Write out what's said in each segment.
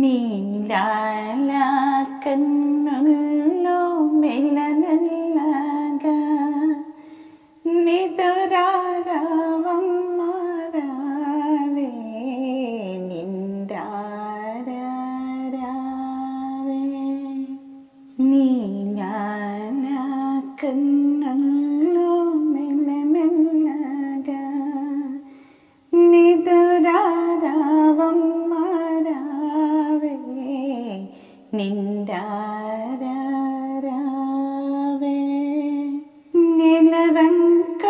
നീലാല കണ്ണുള്ളോ മെലനല്ലാക നിതുരാരാവം മാറാവേ നിൻഡാരാവേ കണ്ണു రావే నిలవంక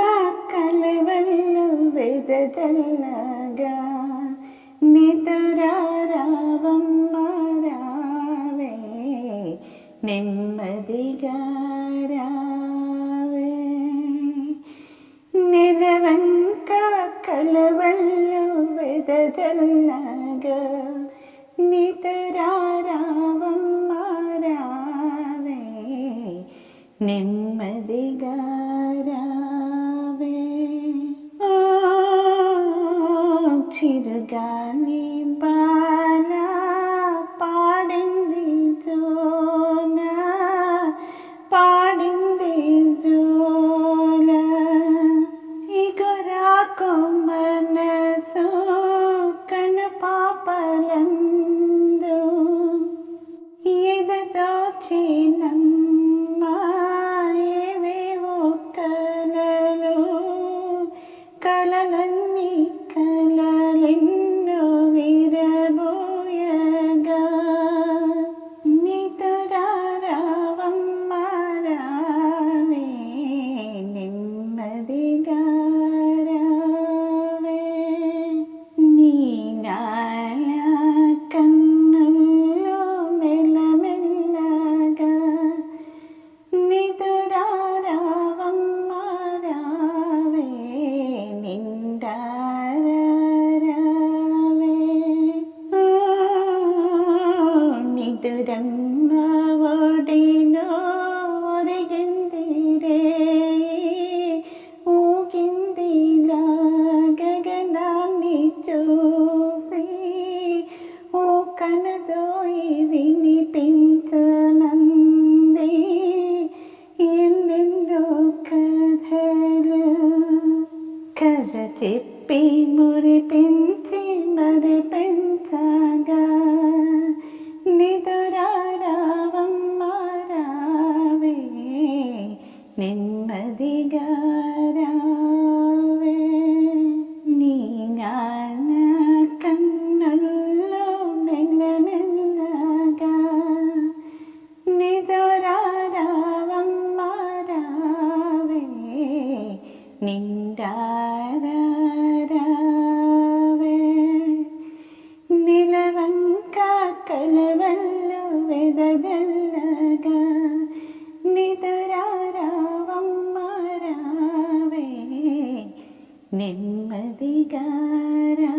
కలవల్లు వెదజల్లగా. నితరారావమ్మ రావే. నెమ్మదిగా నెమ్మదిగారావే ఆ, చిరుగాలి బాల పాడింది జోన పాడింది జోల ఇగరాకు మనసు ഞാൻ కనదోయి వినిపించమంది ఎన్నెన్నో కథలు కథ చెప్పి మురిపించి మరి పెంచగా నిదురారావమ్మారావే నెమ్మదిగా నెమ్మదిగా రా